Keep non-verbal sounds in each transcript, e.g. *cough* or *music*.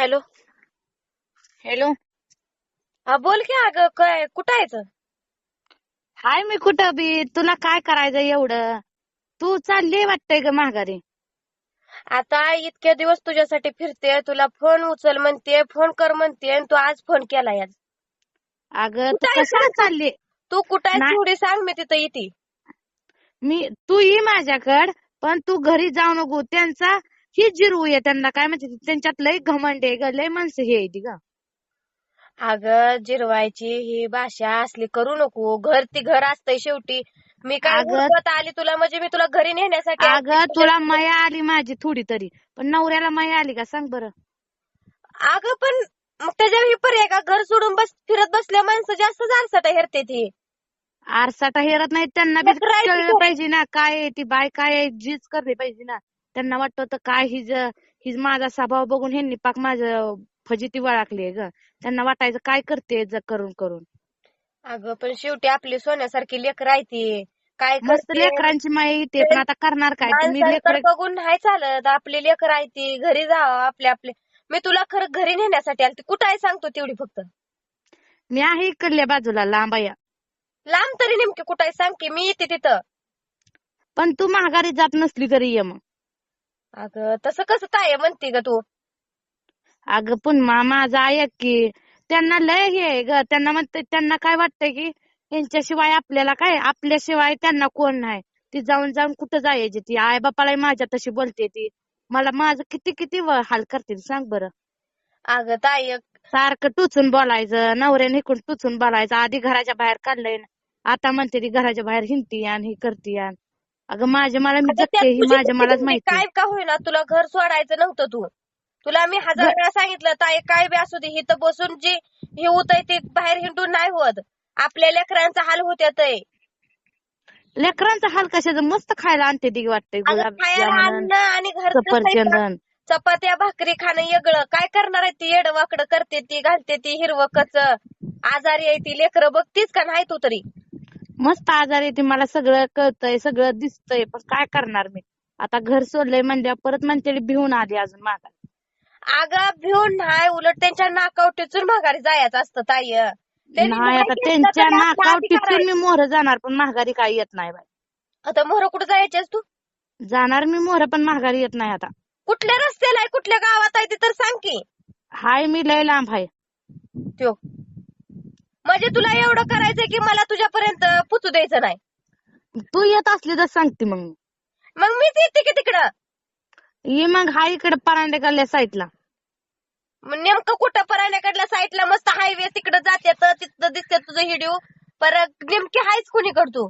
Hello. Hello. हा बोल की अगं काय कुठं आहेस? हाय मी कुठं बी तुला काय करायचं एवढं? तू चालली वाटतंय ग माघारी. आता इतक्या दिवस तुझ्यासाठी फिरते तुला फोन उचल म्हणते फोन कर म्हणते आणि तू आज फोन केला आज अगं तू कुठं आहे कशाला सांग? चालली? तू कुठं नाही. थोडी सांग मी तिथं येते. मी तू ये माझ्याकड पण तू घरी जाऊ नको. त्यांचा ही ये त्यांना. काय म्हणते त्यांच्यात लय घमंड आहे ग. लय माणसं हे आहे ती ग. अगं जिरवायची ही भाषा असली करू नको. घर ती घर असतंय शेवटी. मी काय आली तुला? म्हणजे मी तुला घरी नेण्यासाठी. अगं तुला माया आली माझी थोडी तरी. पण नवऱ्याला माया आली का? सांग बरं. अगं पण मग त्याच्यावर ही पर्याय का? घर सोडून बस फिरत बसल्या माणसं जास्त जारसट हेरते ती आरसाटा हेरत नाही त्यांना बी कळलं. पाहिजे ना. काय आहे ती बाय काय आहे जीच करते पाहिजे ना. त्यांना वाटतं होतं काय हिज हिज माझा स्वभाव बघून ह्यांनी पाक माझं फजिती वळखली ग. त्यांना वाटायचं काय करते ज करून करून? अगं पण शेवटी आपली सोन्यासारखी लेकर आहे ती. काय मस्त करते? लेकरांची माया येते पण आता करणार काय? तुम्ही लेकर बघून नाही चालत आपली लेकर आहे ती. घरी जावं आपले आपले. मी तुला खरं घरी नेण्यासाठी आली कुठं आहे सांगतो तेवढी फक्त. मी आहे इकडल्या बाजूला लांबाया लांब तरी नेमकी कुठं आहे? सांग की मी येते तिथं. पण तू माघारी जात नसली तरी ये मग. अगं तसं कसं काय म्हणते ग तू? अगं पण मा माझा ऐक की त्यांना लय हे आहे ग. त्यांना म्हणते त्यांना काय वाटतंय की यांच्याशिवाय आपल्याला काय? आपल्याशिवाय त्यांना कोण नाही. ती जाऊन जाऊन कुठं जायची ती? आई बापाला माझ्या तशी बोलते ती. मला माझं किती किती व- हाल करते ती सांग बरं. अगं ताई सारखं टुचून बोलायचं नवऱ्याने इकडून टुचून बोलायचं. आधी घराच्या बाहेर काढलंय ना. आता म्हणते ती घराच्या बाहेर हिंडती आणि ही करती आणि अगं माझ्या मला मी जगते त्यात ही तुझी माझ्या चुकी मलाच. माहिती काय का होईना तुला घर सोडायचं नव्हतं तू. तुला मी हजार घर- वेळा सांगितलं ताई काय बी असू दे इथं बसून जे हे होतंय ते बाहेर हिंडून नाही होत. आपल्या लेकरांचा हाल होत्यात लेकरांचा हाल कशाचं? मस्त खायला आणते ती वाटतंय अगं खायला गुलाबजामुन आणि घरचं सफरचंदन. चपात्या भाकरी खाणं वेगळं काय करणार आहे ती? येडं वाकडं करते ती घालते ती हिरवं कच. आजारी आहे ती लेकरं बघतीच का? नाही तू तरी. मस्त आजार येते मला सगळं कळतंय सगळं दिसतंय पण काय करणार मी? आता घर सोडलंय म्हणल्यावर परत म्हणते भिवून आली अजून मागा अगं भिवून नाही उलट त्यांच्या नाकावर टिचून माघारी जायचं असतं ताई. नाही आता त्यांच्या नाकावर. टिचून मी मोहर जाणार पण माघारी काय येत नाही बाई. आता मोहर कुठं जायचेस तू? जाणार मी मोहर पण माघारी येत नाही आता. कुठल्या रस्त्याला आहे? कुठल्या गावात आहे ते तर सांग की. हाय मी लय लांब आहे. त्यो. म्हणजे तुला एवढं करायचंय की मला तुझ्यापर्यंत पुचू द्यायचं नाही. तू येत असली तर सांगते मग. मग मीच येते की तिकडं? ये मग हाय इकडे परांडे गल्ल्या साईडला मग नेमकं कुठं पराण्याकडल्या साईडला मस्त हायवे तिकडं जाते तर तिथं दिसते तुझं हिडिओ. परत नेमकी हायच कुणीकड तू?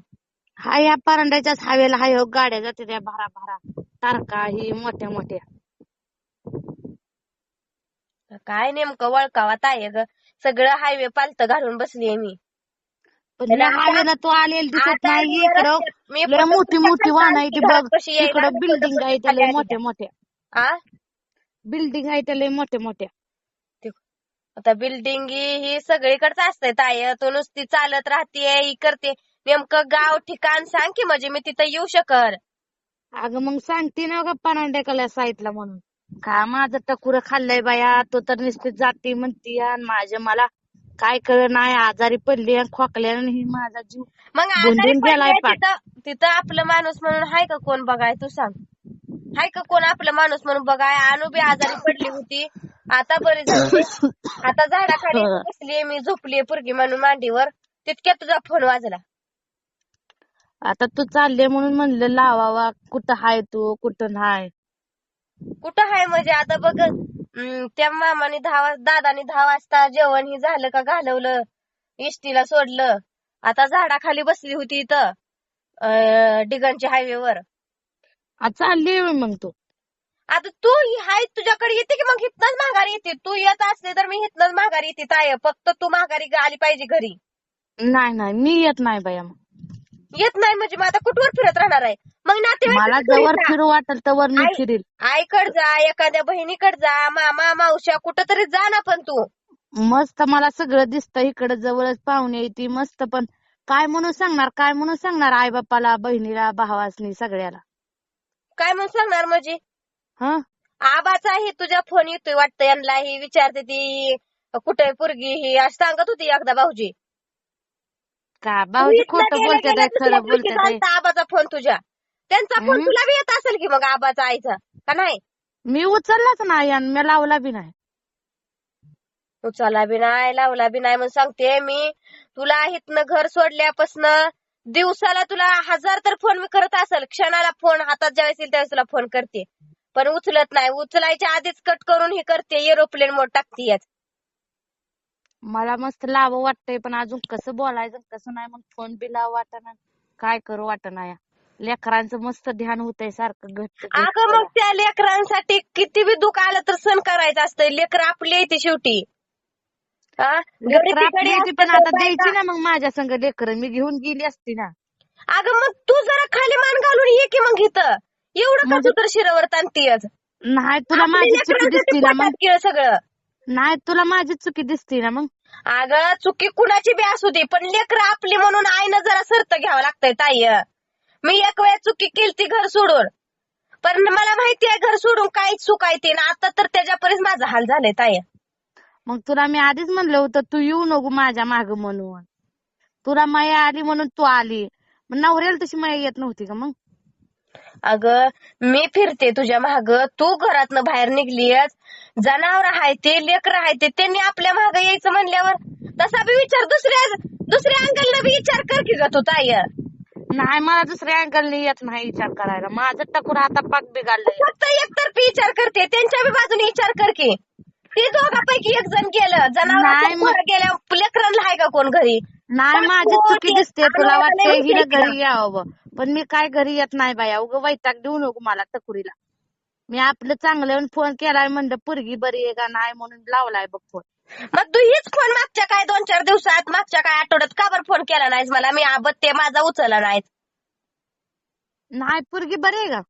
हाय या परांड्याच्याच हायवेला हाय हो गाड्या जाते त्या भारा भारा. तारका ही मोठ्या मोठ्या. काय नेमकं वळकावात आहे ग सगळं हायवे पालत घालून बसलीये मी. पण त्याला या आता- हायवेला तू आलेली दिसत आता नाही मी इकडं. मी लय मोठी मोठी वाहन आहे ती बघ. कशी यायला इकडं बिल्डिंग आहे त्या लय मोठ्या मोठ्या. आ? बिल्डिंग आहे त्या लय मोठ्या मोठ्या. आता बिल्डिंग ही सगळीकडेच असतंय ताय तू नुसती चालत राहतीये ही करते नेमकं गाव ठिकाण सांग की म्हणजे मी तिथं येऊ शकल. अगं मग सांगते ना ग परांड्याकल्या साईडला म्हणून. का माझं टकुर खाल्लंय बाया? तो तर नुसती जाते म्हणती आणि माझ्या मला काय कळ नाही आजारी पडली आणि खोकल्यानं ही माझा जीव मग आजारी गेलाय पडले पाक. तिथं? तिथं आपलं माणूस म्हणून हाय का कोण बघाय तू सांग. हाय का कोण आपलं माणूस म्हणून बघाय? अनु बी आजारी पडली होती. आता बरी झाली. आता झाडाखाली *laughs* बसलीये मी झोपलीये पुरगी म्हणून मांडीवर. तितक्यात तुझा फोन वाजला. आता तू चालले म्हणून म्हणलं लावावा. कुठं हाय तू? कुठं नाही? कुठं हाय म्हणजे? आता बघ त्या मामाने दहा वाज- दादानी दहा वाजता जेवण ही झालं का घालवलं इष्टीला सोडलं. आता झाडाखाली बसली होती इथं डिगनच्या हायवेवर. चालली मग तू. आता तू ही हाय तुझ्याकडे येते की मग हिथनच माघारी येते? तू येत असले तर मी हिथनच माघारी येते ताय फक्त तू माघारी आली पाहिजे घरी. नाही नाही मी येत नाही बाया मग. येत नाही म्हणजे मग आता कुठवर फिरत राहणार आहे? मग मला नातेवाईक जवळ फिरू वाटेल तवर मी आई- फिरील. आईकड जा एखाद्या बहिणीकड जा मामा मावश्या कुठं तरी जा ना पण तू. मस्त मला सगळं दिसतं इकडं जवळच पाहुणे येते मस्त पण. काय म्हणून सांगणार काय म्हणून सांगणार आई बापाला बहिणीला भावासनी सगळ्याला? काय म्हणून सांगणार म्हणजे? हा? आबाचा ही तुझ्या फोन येतोय वाटतं यांना ही विचारते ती कुठे पोरगी ही असं सांगत होती एकदा भाऊजी. का? भाऊजी खोटं खरं आहे. झालता आबाचा फोन तुझ्या? त्यांचा फोन. तुला बी येत असेल की मग आबाचा आईचा? का नाही? मी उचललाच नाही आणि मी लावला बी नाही. उचलला बी नाही लावला बी नाही म्हणून सांगते मी. तुला इथनं घर सोडल्यापासनं दिवसाला तुला हजार तर फोन मी करत असेल. क्षणाला फोन हातात ज्यावेळेस येईल त्यावेळेस तुला फोन करते. पण उचलत नाही. उचलायच्या आधीच कट करून हे करते. एरोप्लेन मोड टाकते यात. मला मस्त लावं वाटतंय पण अजून कसं बोलायचं कसं नाही मग फोन बी लाव वाटना काय करू वाटना या. लेकरांचं मस्त ध्यान होतंय सारखं घट्ट अगं मग त्या लेकरांसाठी किती बी दुःख आलं तर सण करायचं असतं लेकर आपली आहे ती शेवटी हा? लेकरं आपली पण असतं आता तर द्यायची बायका- ना मग माझ्या संग लेकर. मी घेऊन गेली असती ना. अगं मग तू जरा खाली मान घालून ये की मग इथं. एवढं का म्हणजे- तू तर शिरावर ताणतीयच नाही तुला माझी चुकी ना मग. सगळं. नाही तुला माझी चुकी दिसती ना मग. अगं चुकी कुणाची बी असू दे पण लेकर आपली म्हणून आईनं जरा सरत घ्यावं लागतंय ताई. मी एक वेळ चुकी केलती घर सोडून. पण मला माहिती आहे घर सोडून काहीच चुकायते ना आता तर त्याच्यापर्यंत माझा हाल झालाय ताई. मग तुला मी आधीच म्हणलं होतं तू येऊ नको माझ्या माग म्हणून. तुला माया आली म्हणून तू आली. मग नवऱ्याला तशी माया येत नव्हती का मग? अगं मी फिरते तुझ्या माग. तू घरातनं बाहेर निघलीयस. जनावर आहे ते लेकर आहे ते त्यांनी आपल्या माग यायचं म्हणल्यावर तसा बी विचार दुसऱ्या दुसऱ्या अंकलनं बी विचार कर की ग तू ताई. नाही मला दुसऱ्या अँगलने येत नाही विचार करायला. माझं टकूर आता पाक बिघडलंय फक्त एकतर्फी विचार करते. त्यांच्या बी बाजूने विचार कर की. ते दोघांपैकी एक जण गेलं. नाही जनावर गेल्या लेकरांना आहे का कोण घरी? नाही माझी चुकी दिसते. तुला माहिती घरी यावं. पण मी काय घरी येत नाही बाया. उगं वैताग देऊ नको मला टकुरीला. मी आपलं चांगलं फोन केलाय म्हणलं पोरगी बरी आहे का नाही? म्हणून लावलाय बघ फोन मग तू हीच फोन मागच्या काय दोन चार दिवसात मागच्या काय आठवड्यात का बरं फोन केला नाहीस मला? मी आबत ते माझा उचलला नाहीस. नाही पोरगी बरी आहे का?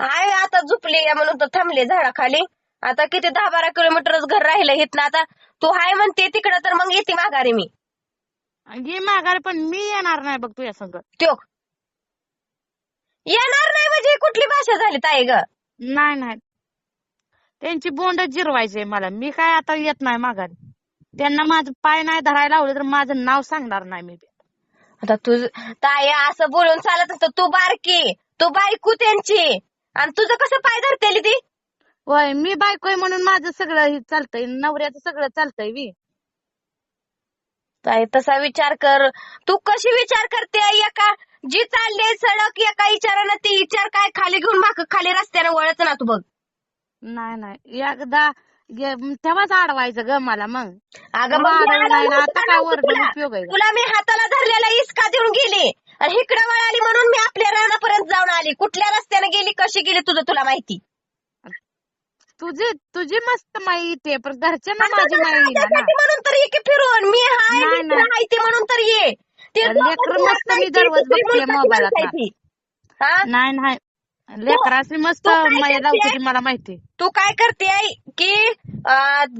आहे आता झुपली आहे म्हणून तर थांबले झाडाखाली. आता किती दहा बारा किलोमीटरच घर राहिलं इथनं आता तू हाय म्हणते तिकडं तर मग येते माघारी मी. ये माघारी पण मी येणार नाही बघ तुझ्या संग. त्यो येणार नाही म्हणजे ही कुठली भाषा झाली ताई ग? नाही नाही. त्यांची बोंड जिरवायची मला. मी काय आता येत नाही माघारी. त्यांना माझं पाय नाही धरायला लावलं तर माझं नाव सांगणार नाही मी. आता तू ताई असं बोलून चालत असतं. तू बारकी. तू बायकू त्यांची. आणि तुझं कसं पाय धरतेली ती? होय मी बायकोय म्हणून माझं सगळं हे चालतंय. नवऱ्याचं सगळं चालतंय वी ताई तसा विचार कर. तू कशी विचार करते एका जी चालली सडक एका विचारानं ती विचार काय खाली घेऊन माग खाली रस्त्याने वळच ना तू बघ. नाही नाही. एकदा गे- तेव्हाच अडवायचं ग मला मग. अगं मग मी वाढवलं नाही ना, अडवलं आता होतं काय नव्हतं वरडून तुला. उपयोग आहे का? तुला मी हाताला धरलेला इसका देऊन गेली. आणि इकडे वळाली म्हणून मी आपल्या रानापर्यंत जाऊन आली. कुठल्या रस्त्याने गेली कशी गेली तुझं तुला माहिती. तुझी तुझी मस्त माहिती आहे पण घरच्यांना माझी माहिती ना. म्हणून तर ये की फिरून. मी हाय नाही, मित्र नाही. हाय ते म्हणून तर ये. ते लेकरं मस्त मी दररोज दुसरी बघतेय मुलगाची मोबाईलात माणसं आहे ती. हा? नाही नाही. लेकराची मस्त मला माहिती. तू काय करते की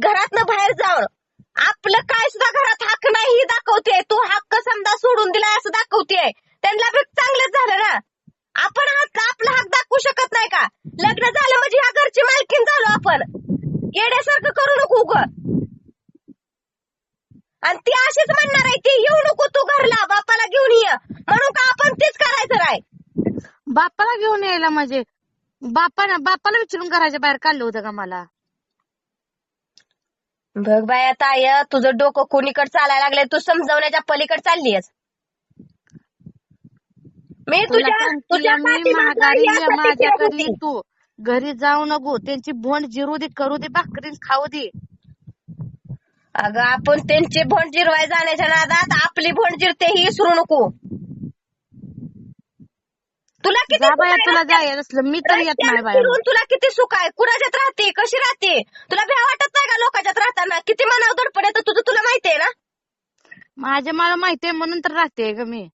घरातनं बाहेर जाऊन आपलं काय सुद्धा घरात हक्क नाही ही दाखवते. तू हक्क समजा सोडून दिलाय असं दाखवते. त्यांना चांगलंच झालं ना. आपण हक्क आपला हक्क दाखवू शकत नाही का? लग्न झालं म्हणजे ह्या घरची मालकीन झालो आपण. येड्यासारखं करू नको उग. आणि ती अशीच म्हणणार आहे ती येऊ नको तू घरला बापाला घेऊन ये. म्हणून का आपण तेच करायचं काय बापाला घेऊन यायला म्हणजे? बापाला बापाला विचारून घराच्या बाहेर काढलं होतं का मला? बघ बाया ताय तुझं डोकं कोणीकडे चालायला लागलंय? तू समजवण्याच्या पलीकडे चाललीयस. मी तुझ्या तुझ्या मी पाठीमागं माघारी यासाठी फिरत माझ्याकडे होती. तू. घरी जाऊ नको त्यांची बोंड जिरू दे करू दे भाकरी खाऊ दे. अगं आपण त्यांची भोंड जिरवाय जाण्याच्या नादात आपली भोंड जिरते ही विसरू नको. तुला किती जा सुख आहे तुला रस्त्यात? असलं मी तर येत नाही बाया. फिरून तुला किती सुख आहे? कुणाच्यात राहते? कशी राहते? तुला भ्या वाटत नाही का लोकांच्यात राहताना? किती मनावर दडपण येतं तुझं? तुला माहितीये ना? माझ्या मला माहितीये म्हणून तर राहते ग मी.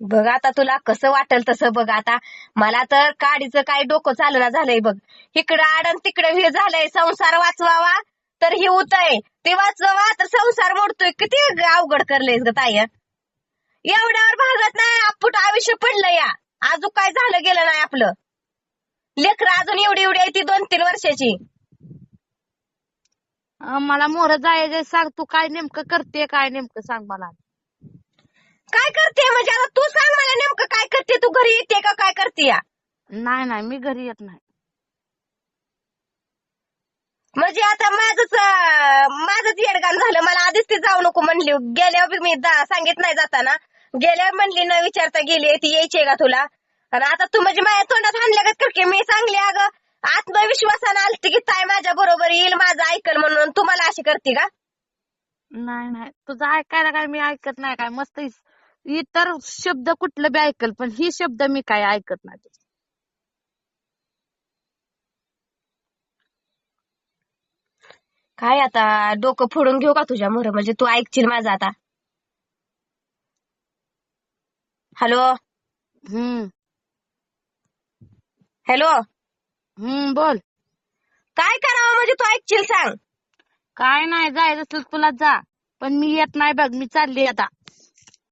बघ आता तुला कसं वाटेल तसं बघ आता. मला तर काडीचं काय डोकं चालना झालंय बघ. इकडं आडन तिकडं हे झालंय संसार वाचवावा तर हे उतय. ते वाचवावा तर संसार मोडतोय. किती अवघड करलंयस ग ताई एवढ्यावर भागत नाही आपुट आयुष्य पडलं या. अजून काय झालं गेलं नाही आपलं. लेकरं अजून एवढी एवढी आहे ती दोन तीन वर्षाची. अं, मला मोर जायचं सांग तू काय नेमकं करते काय नेमकं सांग मला. काय करते? म्हणजे आता तू सांग मला नेमकं काय करते? तू घरी येते का? काय करते या? नाही नाही मी घरी येत नाही. म्हणजे आता माझंच माझंच येडगाण झालं. मला आधीच ती जाऊ नको म्हणली. गेल्यावर बी मी जा- सांगित नाही जाताना. गेल्यावर म्हणली न विचारता गेली ती यायची का तुला? आणि आता तू म्हणजे माझ्या तोंडात हाणल्यागत करके मी सांगली अगं आत्मविश्वासानं आलती की ताई माझ्या बरोबर येईल माझं ऐकल म्हणून. तू मला अशी करते का? नाही नाही. तुझं ऐकायला काय? मी ऐकत नाही. काय? मस्त इतर शब्द कुठलं बी ऐकल पण ही शब्द मी काय ऐकत नाही. काय आता डोकं फोडून घेऊ का तुझ्या मोर? म्हणजे तू ऐकशील माझं आता. हॅलो? हम्म. हॅलो? हम्म बोल. काय करावं म्हणजे तू ऐकशील सांग. काय नाही जायचं असेल तुला जा. पण मी येत नाही बघ मी चालली आता.